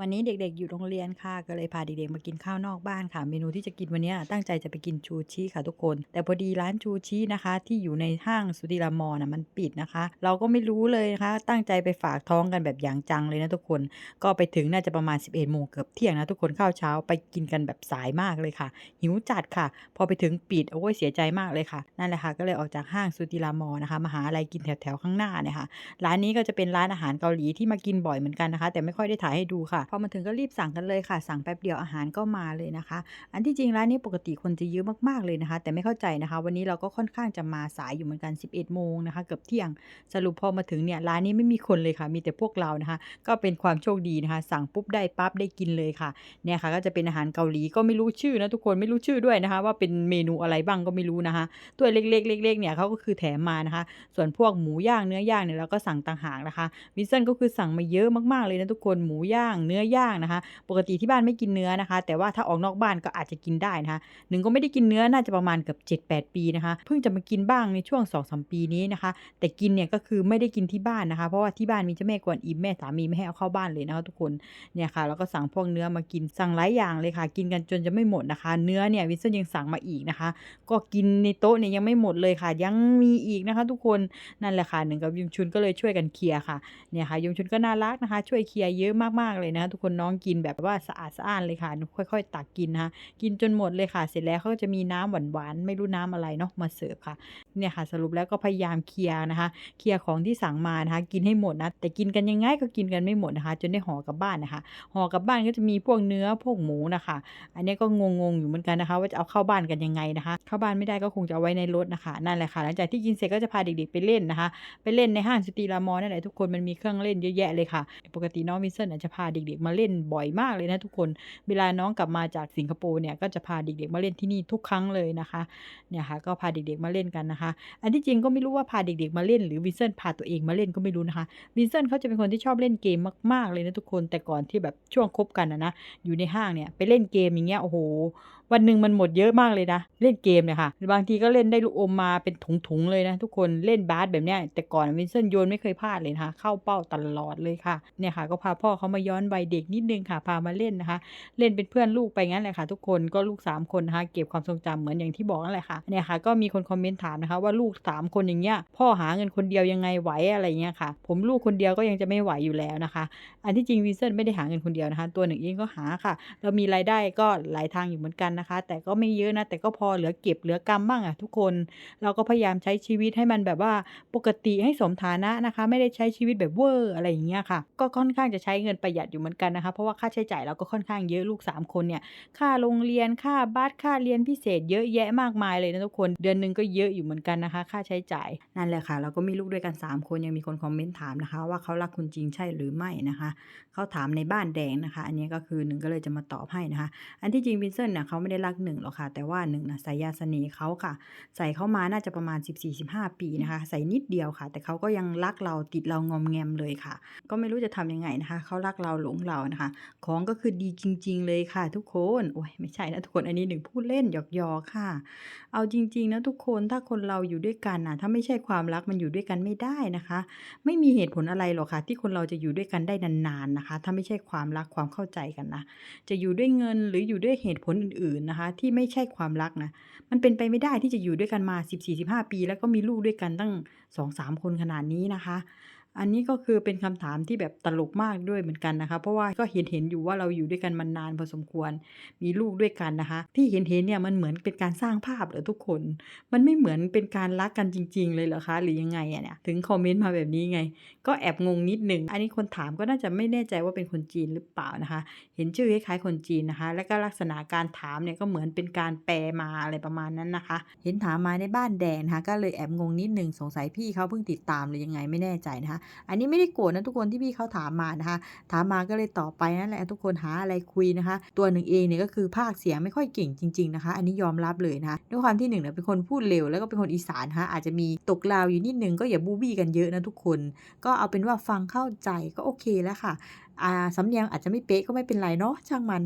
วันนี้เด็กๆอยู่โรงเรียนค่ะก็เลยพาเด็กๆมากินข้าวนอกบ้านค่ะ เมนูที่จะกินวันนี้ตั้งใจจะไปกินชูชิค่ะทุกคน แต่พอดีร้านชูชินะคะ ที่อยู่ในห้างสุดิรามอน่ะมันปิดนะคะ เราก็ไม่รู้เลยนะคะ ตั้งใจไปฝากท้องกันแบบอย่างจังเลยนะทุกคน ก็ไปถึงน่าจะประมาณ 11โมงเกือบเที่ยงนะทุกคนข้าวเช้าไปกินกันแบบสายมากเลยค่ะ หิวจัดค่ะ พอไปถึงปิดโอ้ยเสียใจมากเลยค่ะนั่นแหละค่ะ ก็เลยออกจากห้างสุดิรามอนะคะมาหาอะไรกินแถวๆข้างหน้าเนี่ยค่ะร้านนี้ก็จะเป็นร้านอาหารเกาหลีที่มากินบ่อยเหมือนกันนะคะ แต่ไม่ค่อยได้ถ่ายให้ดูค่ะพอมาถึงก็รีบสั่งกันเลยค่ะ สั่งแป๊บเดียวอาหารก็มาเลยนะคะ อันที่จริงร้านนี้ปกติคนจะเยอะมากๆเลยนะคะ แต่ไม่เข้าใจนะคะ วันนี้เราก็ค่อนข้างจะมาสายอยู่เหมือนกัน 11 โมงนะคะ เกือบเที่ยง สรุปพอมาถึงเนี่ยร้านนี้ไม่มีคนเลยค่ะ มีแต่พวกเรานะคะ ก็เป็นความโชคดีนะคะ สั่งปุ๊บได้ปั๊บได้กินเลยค่ะ เนี่ยค่ะ ก็จะเป็นอาหารเกาหลีก็ไม่รู้ชื่อนะทุกคนไม่รู้ชื่อด้วยนะคะ ว่าเป็นเมนูอะไรบ้างก็ไม่รู้นะคะถ้วเล็กๆเล็กๆเนี่ยเขาก็คือแถมมานะคะ ส่วนพวกหมูย่างเนื้อย่างเนี่ยเราก็สั่งต่างหากนะคะวินเซนก็คือสั่งมาเยอะมากๆเลยนะทุกคนหมูย่างเนื้อนื้อย่างนะคะ ปกติที่บ้านไม่กินเนื้อนะคะ แต่ว่าถ้าออกนอกบ้านก็อาจจะกินได้นะคะหนึ่งก็ไม่ได้กินเนื้อน่าจะประมาณเกือบ7-8 ปีนะคะ เพิ่งจะมากินบ้างในช่วง2-3ปีนี้นะคะ แต่กินเนี่ยก็คือไม่ได้กินที่บ้านนะคะ เพราะว่าที่บ้านมีเจ้าแม่กวนอิมแม่สามีไม่ให้เอาเข้าบ้านเลยนะคะทุกคนเนี่ยค่ะแล้วก็สั่งพวกเนื้อมากินสั่งหลายอย่างเลยค่ะ กินกันจนจะไม่หมดนะคะ เนื้อเนี่ยวินเซนยังสั่งมาอีกนะคะ ก็กินในโต๊ะเนี่ยยังไม่หมดเลยค่ะ ยังมีอีกนะคะ ทุกคนนั่นแหละค่ะหนึ่งกับยุงชุนก็เลยช่วยกันเคลียร์ค่ะเนี่ยค่ะยุงชุนก็น่ารักนะคะ ช่วยเคลียร์เยอะมากๆเลยนะะทุกคนน้องกินแบบว่าสะอาดสะอ้านเลยค่ะ ค่อย ๆ ตักกินนะคะกินจนหมดเลยค่ะ เสร็จแล้วเขาก็จะมีน้ำหวานๆไม่รู้น้ำอะไรเนาะมาเสิร์ฟค่ะเนี่ยค่ะ สรุปแล้วก็พยายามเคลียร์นะคะ เคลียร์ของที่สั่งมานะคะ กินให้หมดนะ แต่กินกันยังไงก็กินกันไม่หมดนะคะ จนได้ห่อกลับบ้านนะคะห่อกลับบ้านก็จะมีพวกเนื้อพวกหมูนะคะ อันนี้ก็งงๆอยู่เหมือนกันนะคะ ว่าจะเอาเข้าบ้านกันยังไงนะคะ เข้าบ้านไม่ได้ก็คงจะเอาไว้ในรถนะคะนั่นแหละค่ะ หลังจากที่กินเสร็จก็จะพาเด็กๆไปเล่นนะคะ ไปเล่นในห้างสตรีรามอนั่นแหละทุกคนมันมีเครื่องเล่นเยอะแยะเลยค่ะ ปกติน้องมิสเซนจะพาเด็กๆมาเล่นบ่อยมากเลยนะทุกคน เวลาน้องกลับมาจากสิงคโปร์เนี่ยก็จะพาเด็กๆมาเล่นที่นี่ทุกครั้งเลยนะคะเนี่ยค่ะก็พาเด็กๆมาเล่นกันนะคะ อันที่จริงก็ไม่รู้ว่าพาเด็กๆมาเล่นหรือวินเซนพาตัวเองมาเล่นก็ไม่รู้นะคะวินเซนเขาจะเป็นคนที่ชอบเล่นเกมมากๆเลยนะทุกคนแต่ก่อนที่แบบช่วงคบกันนะนะอยู่ในห้างเนี่ยไปเล่นเกมอย่างเงี้ยโอ้โหวันหนึ่งมันหมดเยอะมากเลยนะ เล่นเกมเนี่ยค่ะ บางทีก็เล่นได้ลูกอมมาเป็นถุงๆเลยนะ ทุกคนเล่นบาสแบบเนี้ยแต่ก่อนวินเซนโยนไม่เคยพลาดเลยนะคะ เข้าเป้าตลอดเลยค่ะเนี่ยค่ะก็พาพ่อเขามาย้อนวัยเด็กนิดนึงค่ะ พามาเล่นนะคะ เล่นเป็นเพื่อนลูกไปงั้นแหละค่ะ ทุกคนก็ลูก 3 คนนะคะเก็บความทรงจำเหมือนอย่างที่บอกนั่นแหละค่ะเนี่ยค่ะก็มีคนคอมเมนต์ถามนะคะว่าลูก 3 คนอย่างเงี้ยพ่อหาเงินคนเดียวยังไงไหวอะไรเงี้ยค่ะ ผมลูกคนเดียวก็ยังจะไม่ไหวอยู่แล้วนะคะ อันที่จริงวินเซนไม่ได้หาเงินคนเดียวนะคะ ตัวหนึ่งเองก็หาค่ะ เรามีรายได้ก็หลายทางอยู่เหมือนกันนะคะ แต่ก็ไม่เยอะนะ แต่ก็พอเหลือเก็บเหลือกำบ้างอะทุกคน เราก็พยายามใช้ชีวิตให้มันแบบว่าปกติให้สมฐานะนะคะ ไม่ได้ใช้ชีวิตแบบเวอร์อะไรอย่างเงี้ยค่ะ ก็ค่อนข้างจะใช้เงินประหยัดอยู่เหมือนกันนะคะ เพราะว่าค่าใช้จ่ายเราก็ค่อนข้างเยอะลูก 3 คนเนี่ย ค่าโรงเรียน ค่าบัสค่าเรียนพิเศษ เยอะแยะมากมายเลยนะทุกคน เดือนหนึ่งก็เยอะอยู่เหมือนกันนะคะ ค่าใช้จ่าย นั่นแหละค่ะ เราก็มีลูกด้วยกัน 3 คนยังมีคนคอมเมนต์ถามนะคะ ว่าเขารักคุณจริงใช่หรือไม่นะคะ เขาถามในบ้านแดงนะคะ อันนี้ก็คือหนึ่งก็เลยจะมาตอบให้นะคะ อันที่จริงวินเซนเนี่ยเขาไม่ได้รักหนึ่งหรอกค่ะ แต่ว่าหนึ่งนะใส่ยาเสน่ห์เขาค่ะ ใส่เขามาน่าจะประมาณ 14-15 ปีนะคะ ใส่นิดเดียวค่ะ แต่เขาก็ยังรักเราติดเรางอมแงมเลยค่ะ ก็ไม่รู้จะทำยังไงนะคะ เขารักเราหลงเรานะคะ ของก็คือดีจริง ๆ เลยค่ะ ทุกคน โอ้ยไม่ใช่นะทุกคนอันนี้หนึ่งพูดเล่นหยอกๆค่ะ เอาจริง ๆ นะทุกคนถ้าคนเราอยู่ด้วยกันนะถ้าไม่ใช่ความรักมันอยู่ด้วยกันไม่ได้นะคะ ไม่มีเหตุผลอะไรหรอกค่ะ ที่คนเราจะอยู่ด้วยกันได้นานๆนะคะ ถ้าไม่ใช่ความรักความเข้าใจกันนะ จะอยู่ด้วยเงินหรืออยู่ด้วยเหตุผลอื่นนนะคะ ที่ไม่ใช่ความรักนะ มันเป็นไปไม่ได้ที่จะอยู่ด้วยกันมา 14-15 ปี แล้วก็มีลูกด้วยกันตั้ง 2-3 คนขนาดนี้นะคะ อันนี้ก็คือเป็นคำถามที่แบบตลกมากด้วยเหมือนกันนะคะ เพราะว่าก็เห็นเห็นอยู่ว่าเราอยู่ด้วยกันมานานพอสมควร มีลูกด้วยกันนะคะ ที่เห็นเห็นเนี่ยมันเหมือนเป็นการสร้างภาพเหรอทุกคน มันไม่เหมือนเป็นการรักกันจริง ๆ เลยเหรอคะ หรือยังไงอะเนี่ยถึงคอมเมนต์มาแบบนี้ไง ก็แอบงงนิดหนึ่งอันนี้คนถามก็น่าจะไม่แน่ใจว่าเป็นคนจีนหรือเปล่านะคะ เห็นชื่อคล้ายๆคนจีนนะคะ แล้วก็ลักษณะการถามเนี่ยก็เหมือนเป็นการแปลมาอะไรประมาณนั้นนะคะ เห็นถามมาในบ้านแดงนะคะก็เลยแอบงงนิดหนึ่งสงสัยพี่เขาเพิ่งติดตามหรือยังไงไม่แน่ใจนะคะอันนี้ไม่ได้โกรธนะทุกคนที่พี่เขาถามมานะคะ ถามมาก็เลยตอบไปนั่นแหละทุกคนหาอะไรคุยนะคะ ตัวหนึ่งเองเนี่ยก็คือภาคเสียงไม่ค่อยเก่งจริงๆนะคะ อันนี้ยอมรับเลยนะคะด้วยความที่หนึ่งเนี่ยเป็นคนพูดเร็วแล้วก็เป็นคนอีสานนะคะอาจจะมีตกลาวอยู่นิดนึงก็อย่าบูบี้กันเยอะนะทุกคน ก็เอาเป็นว่าฟังเข้าใจก็โอเคแล้วค่ะอ่าสำเนียงอาจจะไม่เป๊ะก็ไม่เป็นไรเนาะช่างมัน